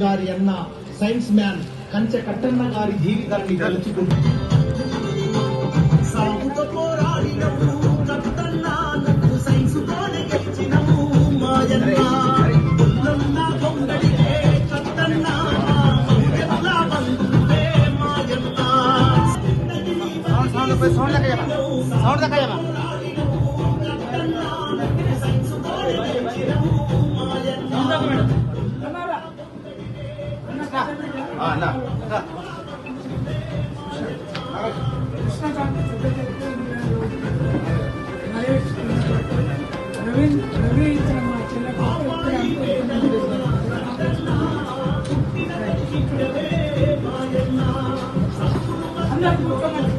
గారి అన్న science man కంచె కట్టన్న గారి జీవితాన్ని తలుచుకుంటూ నవీన్ రవి మా చెల్లెకి అందరు కూర్చోమని మైక్ ఇక్కడ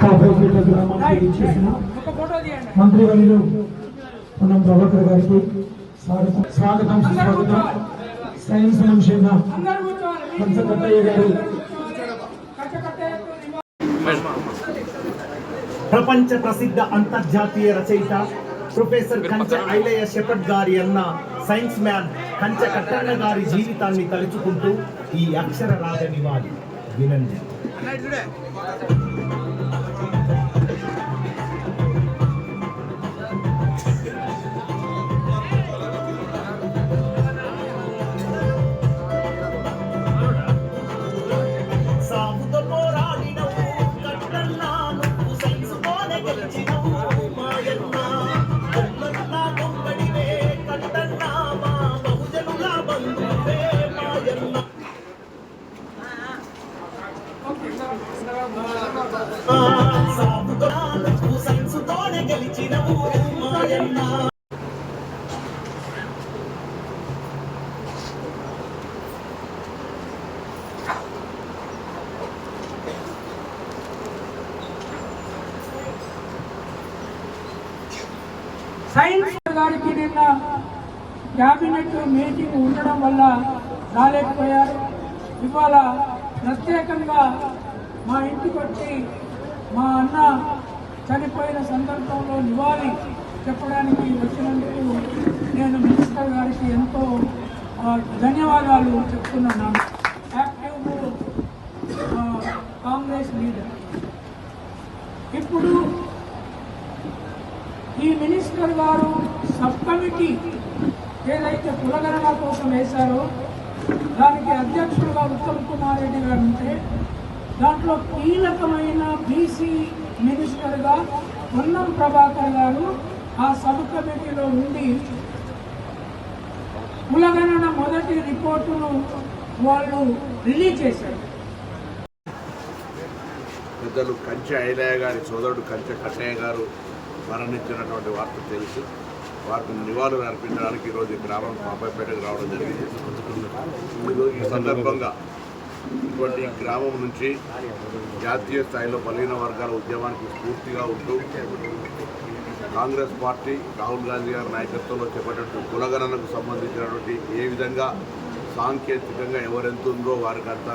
కాపేపేట గ్రామానికి ఇచ్చేసిన ఒక ఫోటో తీయండి మంత్రివర్యులు పొన్నం ప్రభాకర్ గారికి స్వాగతం స్వాగతం సుస్వాగతం సైన్స్ మనిషిన అందరు కూర్చోవాలి పంచకట్టయ్య గారు కట్టకట్టే ప్రపంచ ప్రసిద్ధ అంతర్జాతీయ రచయిత ప్రొఫెసర్ కంచె ఐలయ్య షెపర్డ్ గారి అన్న సైన్స్ మ్యాన్ కంచె కట్టన్న గారి జీవితాన్ని తలుచుకుంటూ ఈ అక్షర రాజ నివాళి వినండి. సైన్స్ గారికి నిన్న క్యాబినెట్ మీటింగ్ ఉండడం వల్ల రాలేకపోయారు. ఇవాళ ప్రత్యేకంగా మా ఇంటికి వచ్చి మా అన్న చనిపోయిన సందర్భంలో నివాళి చెప్పడానికి వచ్చినందుకు నేను మినిస్టర్ గారికి ఎంతో ధన్యవాదాలు చెప్తున్నాను. Active Congress leader. ఇప్పుడు ఈ మినిస్టర్ గారు సబ్ కమిటీ ఏదైతే కులగణన కోసం వేశారో దానికి అధ్యక్షుడుగా ఉత్తమ్ కుమార్ రెడ్డి గారు ఉంటే దాంట్లో కీలకమైన బీసీ మినిస్టర్గా పొన్నం ప్రభాకర్ గారు ఆ సబ్ కమిటీలో ఉండి కులగణన మొదటి రిపోర్టును వాళ్ళు రిలీజ్ చేశారు. పెద్దలు కంచె ఐలయ్య గారి సోదరుడు కంచె కట్టయ్య గారు మరణించినటువంటి వార్త తెలుసు. వారికి నివాళులు అర్పించడానికి ఈరోజు ఈ గ్రామం పాపాయిపేటకు రావడం జరిగింది. ఈరోజు ఈ సందర్భంగా ఇటువంటి గ్రామం నుంచి జాతీయ స్థాయిలో బలహీన వర్గాల ఉద్యమానికి స్ఫూర్తిగా ఉంటూ కాంగ్రెస్ పార్టీ రాహుల్ గాంధీ గారి నాయకత్వంలో చేపట్టినటువంటి కులగణనకు సంబంధించినటువంటి ఏ విధంగా సాంకేతికంగా ఎవరెంత ఉందో వారికి అంత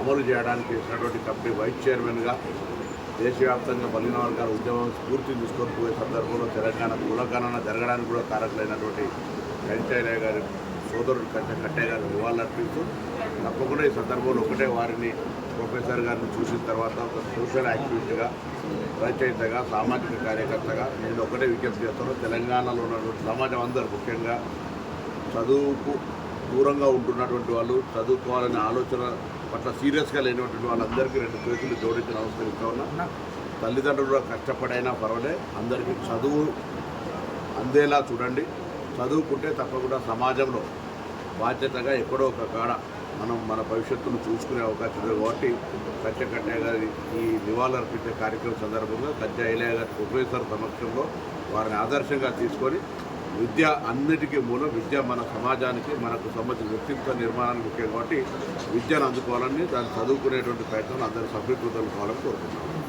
అమలు చేయడానికి చేసినటువంటి కంపెనీ వైస్ చైర్మన్గా దేశవ్యాప్తంగా బలిన వర్గాల ఉద్యమం స్ఫూర్తి తీసుకొని పోయే సందర్భంలో తెలంగాణ కులగణన జరగడానికి కూడా కారకులైనటువంటి వెంకయ్య గారి సోదరుడు కంచె కట్టయ్య గారిని నివాళులర్పిస్తూ తప్పకుండా ఈ సందర్భంలో ఒకటే వారిని ప్రొఫెసర్ గారిని చూసిన తర్వాత ఒక సోషల్ యాక్టివిస్ట్గా రచయితగా సామాజిక కార్యకర్తగా నేను ఒకటే విజ్ఞప్తి చేస్తాను. తెలంగాణలో ఉన్నటువంటి సమాజం అందరూ ముఖ్యంగా చదువుకు దూరంగా ఉంటున్నటువంటి వాళ్ళు చదువుకోవాలనే ఆలోచన పట్ల సీరియస్గా లేనటువంటి వాళ్ళందరికీ రెండు చేతులు జోడించిన అవసరం ఇస్తా ఉన్నా. తల్లిదండ్రులు కష్టపడైనా పర్వాలే అందరికీ చదువు అందేలా చూడండి. చదువుకుంటే తప్పకుండా సమాజంలో బాధ్యతగా ఎక్కడో ఒక కాడ మనం మన భవిష్యత్తును చూసుకునే అవకాశం ఉంది. కాబట్టి కచ్చ గారి ఈ నివాళులర్పించే కార్యక్రమం సందర్భంగా సత్య ఐలయ్య గారి ప్రొఫెసర్ సమక్షంలో వారిని ఆదర్శంగా తీసుకొని విద్య అన్నిటికీ మూలం విద్య మన సమాజానికి మనకు సంబంధించిన వ్యక్తిత్వ నిర్మాణానికి ముఖ్యం. కాబట్టి విద్యను అందుకోవాలని దాన్ని చదువుకునేటువంటి ప్రయత్నం అందరూ సభ్యకృతం కావాలని కోరుకుంటున్నాను